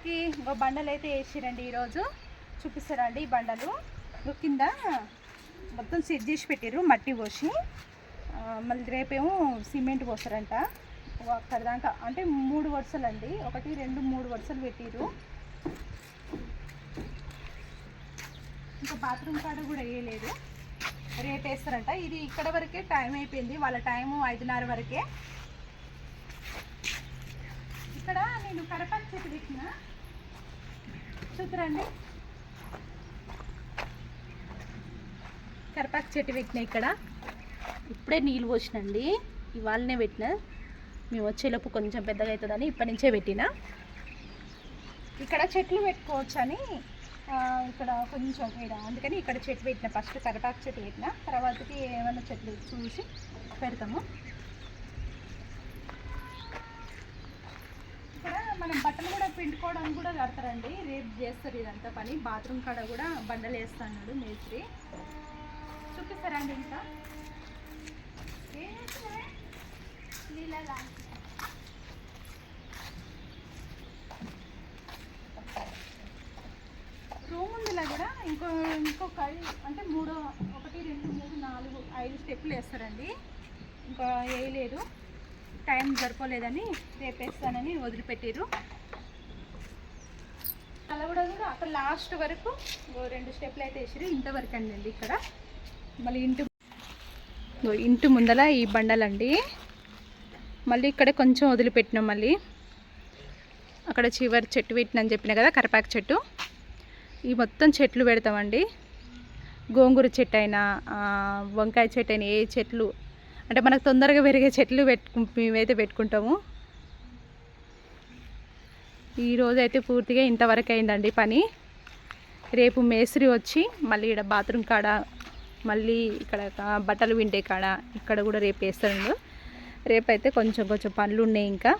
అందరికీ ఇంకో బండలు అయితే వేసిరండి ఈరోజు. చూపిస్తారండి ఈ బండలు. కింద మొత్తం సెట్ చేసి పెట్టారు మట్టి పోసి. మళ్ళీ రేపేమో సిమెంట్ పోస్తారంట. ఓ అంటే మూడు వరుసలు అండి ఒకటి రెండు మూడు వరుసలు పెట్టిరు ఇంకా బాత్రూమ్ కాడ కూడా వేయలేదు. రేపు వేస్తారంట ఇది ఇక్కడ వరకే టైం అయిపోయింది. వాళ్ళ టైము ఐదున్నర వరకే. ఇక్కడ నేను కరపాకు చెట్టు పెట్టిన. చూద్దరండి. కరపాకు చెట్టు పెట్టిన ఇక్కడ. ఇప్పుడే నీళ్ళు పోసినండి. ఇవాళనే పెట్టిన. మేము వచ్చేలోపు కొంచెం పెద్దగా అవుతుందని ఇప్పటి నుంచే పెట్టిన. ఇక్కడ చెట్లు పెట్టుకోవచ్చు అని ఇక్కడ కొంచెం ఇక్కడ అందుకని ఇక్కడ చెట్టు పెట్టిన. ఫస్ట్ కరపాకు చెట్టు పెట్టిన. తర్వాతకి ఏమైనా చెట్లు చూసి పెడతాము ఇక్కడ మనం బట్టలు కూడా పిండుకోవడానికి కూడా కడతారండి. రేపు చేస్తారు ఇదంతా పని. బాత్రూమ్ కాడ కూడా బండలు వేస్తాడు మేస్త్రి. చూపిస్తారండి ఇంకా? రూమ్ ఉందిలా కూడా. ఇంకో ఇంకొక అంటే మూడో ఒకటి రెండు మూడు నాలుగు ఐదు స్టెప్పులు వేస్తారండి. ఇంకా వేయలేదు. టైం సరిపోలేదని రేపు వేస్తానని వదిలిపెట్టారు అలా కూడా కూడా అక్కడ లాస్ట్ వరకు రెండు స్టెప్లు అయితే వేసిరు ఇంతవరకు అండి ఇక్కడ. మళ్ళీ ఇంటి ఇంటి ముందర ఈ బండలండి. మళ్ళీ ఇక్కడ కొంచెం వదిలిపెట్టినాం మళ్ళీ. అక్కడ చివరి చెట్టు పెట్టినని చెప్పిన కదా కరపాకు చెట్టు. ఈ మొత్తం చెట్లు పెడతామండి. గోంగూర చెట్టు అయినా వంకాయ చెట్టు అయినా ఏ చెట్లు? అంటే మనకు తొందరగా పెరిగే చెట్లు పెట్టుకు మేమైతే పెట్టుకుంటాము. ఈరోజు అయితే పూర్తిగా ఇంతవరకు అయిందండి పని. రేపు మేస్త్రి వచ్చి మళ్ళీ ఇక్కడ బాత్రూమ్ కాడ మళ్ళీ ఇక్కడ బట్టలు విండే కాడ ఇక్కడ కూడా రేపు వేస్తాడు రేపైతే కొంచెం కొంచెం పనులు ఉన్నాయి ఇంకా.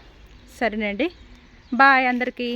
సరేనండి. బాయ్ అందరికీ.